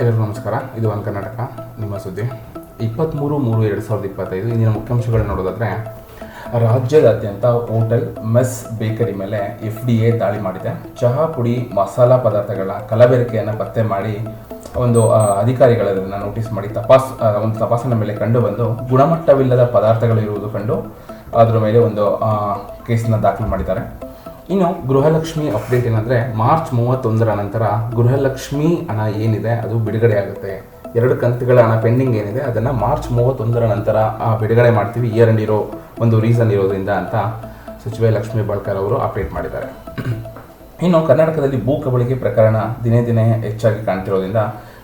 ಎಲ್ಲರಿಗೂ ನಮಸ್ಕಾರ. ಇದು ಒಂದು ಕರ್ನಾಟಕ, ನಿಮ್ಮ ಸುದ್ದಿ. ಇಪ್ಪತ್ತ್ಮೂರು ಮೂರು, ಎರಡು ಸಾವಿರದ ಇಪ್ಪತ್ತೈದು ಇಂದಿನ ಮುಖ್ಯಾಂಶಗಳನ್ನು ನೋಡೋದಾದರೆ, ರಾಜ್ಯದಾದ್ಯಂತ ಹೋಟೆಲ್ ಮೆಸ್ ಬೇಕರಿ ಮೇಲೆ ಎಫ್ ಡಿ ಎ ದಾಳಿ ಮಾಡಿದೆ. ಚಹಾ ಪುಡಿ, ಮಸಾಲ ಪದಾರ್ಥಗಳ ಕಲಬೆರಕೆಯನ್ನು ಪತ್ತೆ ಮಾಡಿ ಒಂದು ಅಧಿಕಾರಿಗಳನ್ನು ನೋಟಿಸ್ ಮಾಡಿ ತಪಾಸ್ ಒಂದು ತಪಾಸಣೆ ಮೇಲೆ ಕಂಡು ಬಂದು ಗುಣಮಟ್ಟವಿಲ್ಲದ ಪದಾರ್ಥಗಳು ಇರುವುದು ಕಂಡು, ಅದರ ಮೇಲೆ ಒಂದು ಕೇಸನ್ನ ದಾಖಲು ಮಾಡಿದ್ದಾರೆ. ಇನ್ನು ಗೃಹಲಕ್ಷ್ಮಿ ಅಪ್ಡೇಟ್ ಏನಂದರೆ ಮಾರ್ಚ್ ಮೂವತ್ತೊಂದರ ನಂತರ ಗೃಹಲಕ್ಷ್ಮಿ ಹಣ ಏನಿದೆ ಅದು ಬಿಡುಗಡೆ ಆಗುತ್ತೆ. ಎರಡು ಕಂತುಗಳ ಹಣ ಪೆಂಡಿಂಗ್ ಏನಿದೆ, ಅದನ್ನು ಮಾರ್ಚ್ ಮೂವತ್ತೊಂದರ ನಂತರ ಬಿಡುಗಡೆ ಮಾಡ್ತೀವಿ ಇಯರ್ ಎಂಡ್ ಇರೋ ಒಂದು ರೀಸನ್ ಇರೋದ್ರಿಂದ ಅಂತ ಸಚಿವೆ ಲಕ್ಷ್ಮೀ ಬಾಳ್ಕರ್ ಅವರು ಅಪ್ಡೇಟ್ ಮಾಡಿದ್ದಾರೆ. ಇನ್ನು ಕರ್ನಾಟಕದಲ್ಲಿ ಭೂ ಕಬಳಿಕೆ ಪ್ರಕರಣ ದಿನೇ ದಿನೇ ಹೆಚ್ಚಾಗಿ ಕಾಣ್ತಿರೋದ್ರಿಂದ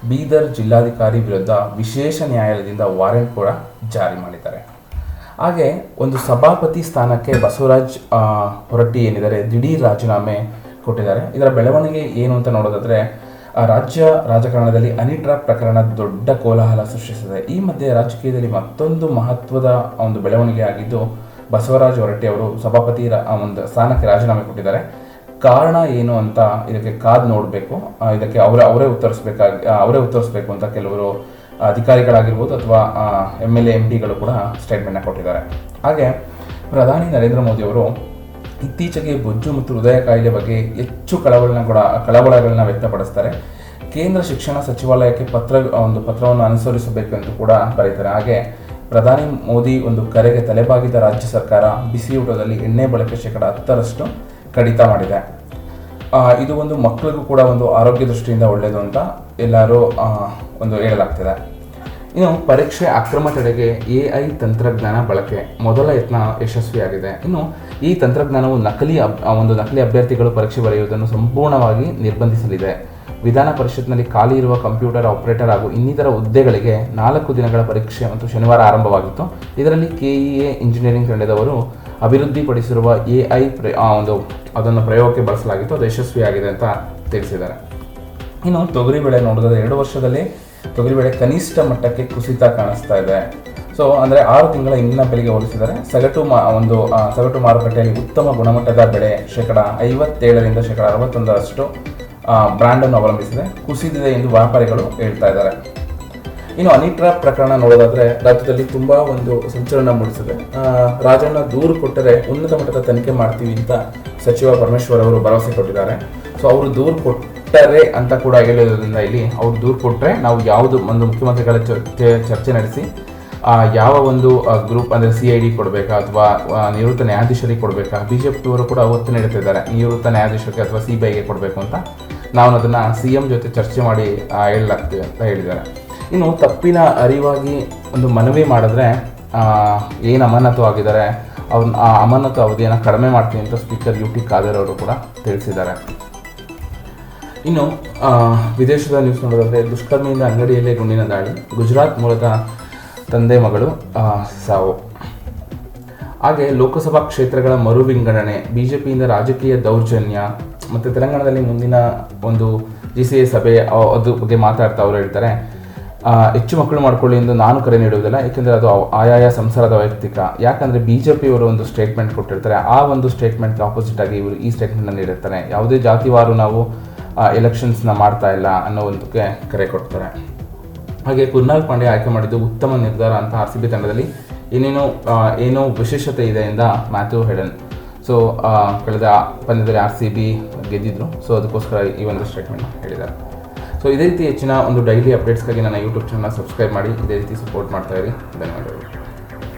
ಬೀದರ್ ಜಿಲ್ಲಾಧಿಕಾರಿ ವಿರುದ್ಧ ವಿಶೇಷ ನ್ಯಾಯಾಲಯದಿಂದ ವಾರೆಂಟ್ ಕೂಡ ಜಾರಿ ಮಾಡಿದ್ದಾರೆ. ಹಾಗೆ ಒಂದು ಸಭಾಪತಿ ಸ್ಥಾನಕ್ಕೆ ಬಸವರಾಜ್ ಹೊರಟ್ಟಿ ಏನಿದ್ದಾರೆ, ದಿಢೀರ್ ರಾಜೀನಾಮೆ ಕೊಟ್ಟಿದ್ದಾರೆ. ಇದರ ಬೆಳವಣಿಗೆ ಏನು ಅಂತ ನೋಡೋದಾದ್ರೆ ರಾಜ್ಯ ರಾಜಕಾರಣದಲ್ಲಿ ಅನಿಟ್ರಾ ಪ್ರಕರಣ ದೊಡ್ಡ ಕೋಲಾಹಲ ಸೃಷ್ಟಿಸಿದೆ. ಈ ಮಧ್ಯೆ ರಾಜಕೀಯದಲ್ಲಿ ಮತ್ತೊಂದು ಮಹತ್ವದ ಒಂದು ಬೆಳವಣಿಗೆ ಆಗಿದ್ದು, ಬಸವರಾಜ್ ಹೊರಟ್ಟಿ ಅವರು ಸಭಾಪತಿ ಒಂದು ಸ್ಥಾನಕ್ಕೆ ರಾಜೀನಾಮೆ ಕೊಟ್ಟಿದ್ದಾರೆ. ಕಾರಣ ಏನು ಅಂತ ಇದಕ್ಕೆ ಕಾದ್ ನೋಡಬೇಕು. ಇದಕ್ಕೆ ಅವರ, ಅವರೇ ಉತ್ತರಿಸಬೇಕಾಗಿ ಅವರೇ ಉತ್ತರಿಸಬೇಕು ಅಂತ ಕೆಲವರು ಅಧಿಕಾರಿಗಳಾಗಿರ್ಬೋದು ಅಥವಾ ಎಂ ಎಲ್ ಎ ಎಂ ಡಿಗಳು ಕೂಡ ಸ್ಟೇಟ್ಮೆಂಟ್ನ ಕೊಟ್ಟಿದ್ದಾರೆ. ಹಾಗೆ ಪ್ರಧಾನಿ ನರೇಂದ್ರ ಮೋದಿ ಅವರು ಇತ್ತೀಚೆಗೆ ಬೊಜ್ಜು ಮತ್ತು ಹೃದಯ ಕಾಯಿಲೆ ಬಗ್ಗೆ ಹೆಚ್ಚು ಕಳವಳನ ಕೂಡ, ಕಳವಳಗಳನ್ನ ವ್ಯಕ್ತಪಡಿಸ್ತಾರೆ. ಕೇಂದ್ರ ಶಿಕ್ಷಣ ಸಚಿವಾಲಯಕ್ಕೆ ಪತ್ರ, ಒಂದು ಪತ್ರವನ್ನು ಅನುಸರಿಸಬೇಕು ಎಂದು ಕೂಡ ಬರೀತಾರೆ. ಹಾಗೆ ಪ್ರಧಾನಿ ಮೋದಿ ಒಂದು ಕರೆಗೆ ತಲೆಬಾಗಿದ ರಾಜ್ಯ ಸರ್ಕಾರ ಬಿಸಿಯೂಟದಲ್ಲಿ ಎಣ್ಣೆ ಬಳಕೆ ಶೇಕಡ ಹತ್ತರಷ್ಟು ಕಡಿತ ಮಾಡಿದೆ. ಇದು ಒಂದು ಮಕ್ಕಳಿಗೂ ಕೂಡ ಒಂದು ಆರೋಗ್ಯ ದೃಷ್ಟಿಯಿಂದ ಒಳ್ಳೆಯದು ಅಂತ ಎಲ್ಲರೂ ಒಂದು ಹೇಳಲಾಗ್ತದೆ. ಇನ್ನು ಪರೀಕ್ಷೆ ಅಕ್ರಮ ತಡೆಗೆ ಎ ಐ ತಂತ್ರಜ್ಞಾನ ಬಳಕೆ ಮೊದಲ ಯತ್ನ ಯಶಸ್ವಿಯಾಗಿದೆ. ಇನ್ನು ಈ ತಂತ್ರಜ್ಞಾನವು ನಕಲಿ ಅಬ್ ಒಂದು ನಕಲಿ ಅಭ್ಯರ್ಥಿಗಳು ಪರೀಕ್ಷೆ ಬರೆಯುವುದನ್ನು ಸಂಪೂರ್ಣವಾಗಿ ನಿರ್ಬಂಧಿಸಲಿದೆ. ವಿಧಾನ ಪರಿಷತ್ನಲ್ಲಿ ಖಾಲಿ ಇರುವ ಕಂಪ್ಯೂಟರ್ ಆಪರೇಟರ್ ಹಾಗೂ ಇನ್ನಿತರ ಹುದ್ದೆಗಳಿಗೆ ನಾಲ್ಕು ದಿನಗಳ ಪರೀಕ್ಷೆ ಮತ್ತು ಶನಿವಾರ ಆರಂಭವಾಗಿತ್ತು. ಇದರಲ್ಲಿ ಕೆಇಎ ಇಂಜಿನಿಯರಿಂಗ್ ತಂಡದವರು ಅಭಿವೃದ್ಧಿಪಡಿಸಿರುವ ಎ ಐ ಒಂದು, ಅದನ್ನು ಪ್ರಯೋಗಕ್ಕೆ ಬಳಸಲಾಗಿತ್ತು. ಅದು ಯಶಸ್ವಿಯಾಗಿದೆ ಅಂತ ತಿಳಿಸಿದ್ದಾರೆ. ಇನ್ನು ತೊಗರಿಬೇಳೆ ನೋಡಿದ್ರೆ ಎರಡು ವರ್ಷದಲ್ಲಿ ತೊಗರಿಬೇಳೆ ಕನಿಷ್ಠ ಮಟ್ಟಕ್ಕೆ ಕುಸಿತ ಕಾಣಿಸ್ತಾ ಇದೆ. ಸೊ ಅಂದರೆ ಆರು ತಿಂಗಳ ಹಿಂದಿನ ಬೆಲೆಗೆ ಹೋಲಿಸಿದರೆ ಸಗಟು ಮಾ ಒಂದು ಸಗಟು ಮಾರುಕಟ್ಟೆಯಲ್ಲಿ ಉತ್ತಮ ಗುಣಮಟ್ಟದ ಬೆಳೆ ಶೇಕಡ ಐವತ್ತೇಳರಿಂದ ಶೇಕಡ ಅರವತ್ತೊಂದರಷ್ಟು ಬ್ರ್ಯಾಂಡನ್ನು ಅವಲಂಬಿಸಿದೆ. ಕುಸಿದಿದೆ ಎಂದು ವ್ಯಾಪಾರಿಗಳು ಹೇಳ್ತಾ ಇದ್ದಾರೆ. ಇನ್ನು ಅನಿಟ್ರಾ ಪ್ರಕರಣ ನೋಡೋದಾದ್ರೆ ರಾಜ್ಯದಲ್ಲಿ ತುಂಬಾ ಒಂದು ಸಂಚಲನ ಮೂಡಿಸಿದೆ. ರಾಜಣ್ಣ ದೂರು ಕೊಟ್ಟರೆ ಉನ್ನತ ಮಟ್ಟದ ತನಿಖೆ ಮಾಡ್ತೀವಿ ಅಂತ ಸಚಿವ ಪರಮೇಶ್ವರ್ ಅವರು ಭರವಸೆ ಕೊಟ್ಟಿದ್ದಾರೆ. ಸೊ ಅವರು ದೂರು ಕೊಟ್ಟರೆ ಅಂತ ಕೂಡ ಹೇಳಿರೋದ್ರಿಂದ ಇಲ್ಲಿ ಅವರು ದೂರು ಕೊಟ್ಟರೆ ನಾವು ಯಾವುದು ಒಂದು ಮುಖ್ಯಮಂತ್ರಿಗಳ ಚರ್ಚೆ ಚರ್ಚೆ ನಡೆಸಿ ಯಾವ ಒಂದು ಗ್ರೂಪ್ ಅಂದರೆ ಸಿ ಐ ಡಿ ಕೊಡಬೇಕಾ ಅಥವಾ ನಿವೃತ್ತ ನ್ಯಾಯಾಧೀಶರಿಗೆ ಕೊಡಬೇಕಾ? ಬಿ ಜೆ ಪಿಯವರು ಕೂಡ ಒತ್ತು ನೀಡುತ್ತಿದ್ದಾರೆ ನಿವೃತ್ತ ನ್ಯಾಯಾಧೀಶರಿಗೆ ಅಥವಾ ಸಿ ಬಿ ಐಗೆ ಕೊಡಬೇಕು ಅಂತ ನಾವು ಅದನ್ನು ಸಿ ಎಂ ಜೊತೆ ಚರ್ಚೆ ಮಾಡಿ ಹೇಳಲಾಗ್ತೀವಿ ಅಂತ ಹೇಳಿದ್ದಾರೆ. ಇನ್ನು ತಪ್ಪಿನ ಅರಿವಾಗಿ ಒಂದು ಮನವಿ ಮಾಡಿದ್ರೆ ಏನು ಅಮಾನತು ಆಗಿದ್ದಾರೆ ಅವ್ರನ್ನ ಆ ಅಮಾನತು ಅವಧಿಯನ್ನು ಕಡಿಮೆ ಮಾಡ್ತೀನಿ ಅಂತ ಸ್ಪೀಕರ್ ಯು ಟಿ ಖಾದರ್ ಅವರು ಕೂಡ ತಿಳಿಸಿದ್ದಾರೆ. ಇನ್ನು ವಿದೇಶದ ನ್ಯೂಸ್ ನೋಡೋದಾದರೆ, ದುಷ್ಕರ್ಮಿಯಿಂದ ಅಂಗಡಿಯಲ್ಲೇ ಗುಂಡಿನ ದಾಳಿ, ಗುಜರಾತ್ ಮೂಲದ ತಂದೆ ಮಗಳು ಸಾವು. ಹಾಗೆ ಲೋಕಸಭಾ ಕ್ಷೇತ್ರಗಳ ಮರು ವಿಂಗಡಣೆ ಬಿಜೆಪಿಯಿಂದ ರಾಜಕೀಯ ದೌರ್ಜನ್ಯ, ಮತ್ತು ತೆಲಂಗಾಣದಲ್ಲಿ ಮುಂದಿನ ಒಂದು ಜಿ ಸಿ ಎ ಸಭೆ ಅದ್ರ ಬಗ್ಗೆ ಮಾತಾಡ್ತಾ ಅವರು ಹೇಳ್ತಾರೆ. ಹೆಚ್ಚು ಮಕ್ಕಳು ಮಾಡ್ಕೊಳ್ಳಿ ಎಂದು ನಾನು ಕರೆ ನೀಡುವುದಿಲ್ಲ, ಏಕೆಂದರೆ ಅದು ಆಯಾಯ ಸಂಸಾರದ ವೈಯಕ್ತಿಕ. ಯಾಕಂದರೆ ಬಿ ಜೆ ಪಿಯವರು ಒಂದು ಸ್ಟೇಟ್ಮೆಂಟ್ ಕೊಟ್ಟಿರ್ತಾರೆ, ಆ ಒಂದು ಸ್ಟೇಟ್ಮೆಂಟ್ಗೆ ಆಪೋಸಿಟ್ ಆಗಿ ಇವರು ಈ ಸ್ಟೇಟ್ಮೆಂಟ್ನ ನೀಡಿರ್ತಾರೆ. ಯಾವುದೇ ಜಾತಿವಾರು ನಾವು ಎಲೆಕ್ಷನ್ಸ್ನ ಮಾಡ್ತಾ ಇಲ್ಲ ಅನ್ನೋ ಒಂದಕ್ಕೆ ಕರೆ ಕೊಡ್ತಾರೆ. ಹಾಗೆ ಕುರ್ನಾಲ್ ಪಾಂಡೆ ಆಯ್ಕೆ ಮಾಡಿದ್ದು ಉತ್ತಮ ನಿರ್ಧಾರ ಅಂತ ಆರ್ ಸಿ ಬಿ ತಂಡದಲ್ಲಿ ಏನೇನೋ ಏನೋ ವಿಶೇಷತೆ ಇದೆ ಎಂದ ಮ್ಯಾಥ್ಯೂ ಹೆಡನ್. ಸೊ ಕಳೆದ ಪಂದ್ಯದಲ್ಲಿ ಆರ್ ಸಿ ಬಿ ಗೆದ್ದಿದ್ರು. ಸೊ, ಅದಕ್ಕೋಸ್ಕರ ಈ ಒಂದು ಸ್ಟೇಟ್ಮೆಂಟ್ ಹೇಳಿದ್ದಾರೆ. ಸೊ ಇದೇ ರೀತಿ ಹೆಚ್ಚಿನ ಒಂದು ಡೈಲಿ ಅಪ್ಡೇಟ್ಸ್ಗಾಗಿ ನನ್ನ ಯೂಟ್ಯೂಬ್ ಚಾನಲ್ ಸಬ್ಸ್ಕ್ರೈಬ್ ಮಾಡಿ, ಇದೇ ರೀತಿ ಸಪೋರ್ಟ್ ಮಾಡ್ತಾ ಇರಿ. ಧನ್ಯವಾದಗಳು.